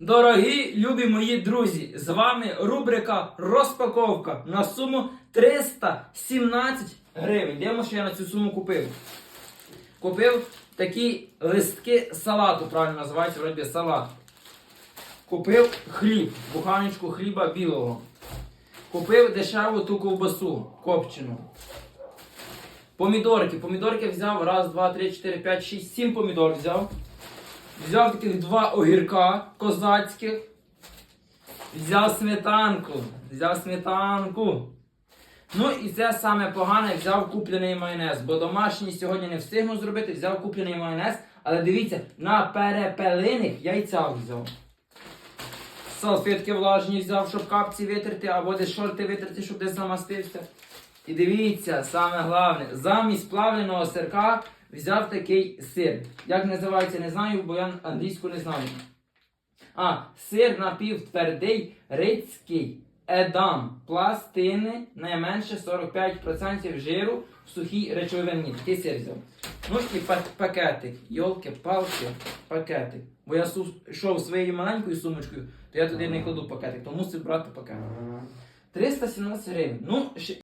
Дорогі любі мої друзі, з вами рубрика Розпаковка на суму 317 гривень. Дивимося, що я на цю суму купив. Купив такі листки салату, правильно називається, вроді салат. Купив хліб, буханочку хліба білого. Купив дешеву ту ковбасу копчену. Помідорки. Помідорки взяв. Раз, два, три, чотири, п'ять, шість, сім помідор взяв. Взяв таких два огірка козацьких. Взяв сметанку. Взяв сметанку. Ну і це саме погане, взяв куплений майонез, бо домашній сьогодні не встигну зробити, взяв куплений майонез, але дивіться, на перепелиних яйця взяв. Салфетки влажні взяв, щоб капці витерти, або десь шорти витерти, щоб десь замастився. І дивіться, саме головне, замість плавленого сирка взяв такий сир. Як називається, не знаю, бо я англійську не знаю. А, сир напівтвердий рицький едам. Пластини найменше 45% жиру в сухій речовині. Такий сир взяв. Ну і пакетик. Йолки-палки, пакетик. Бо я йшов своєю маленькою сумочкою, то я туди не кладу пакетик, то мусив брати пакетик. 317 гривень. Ну,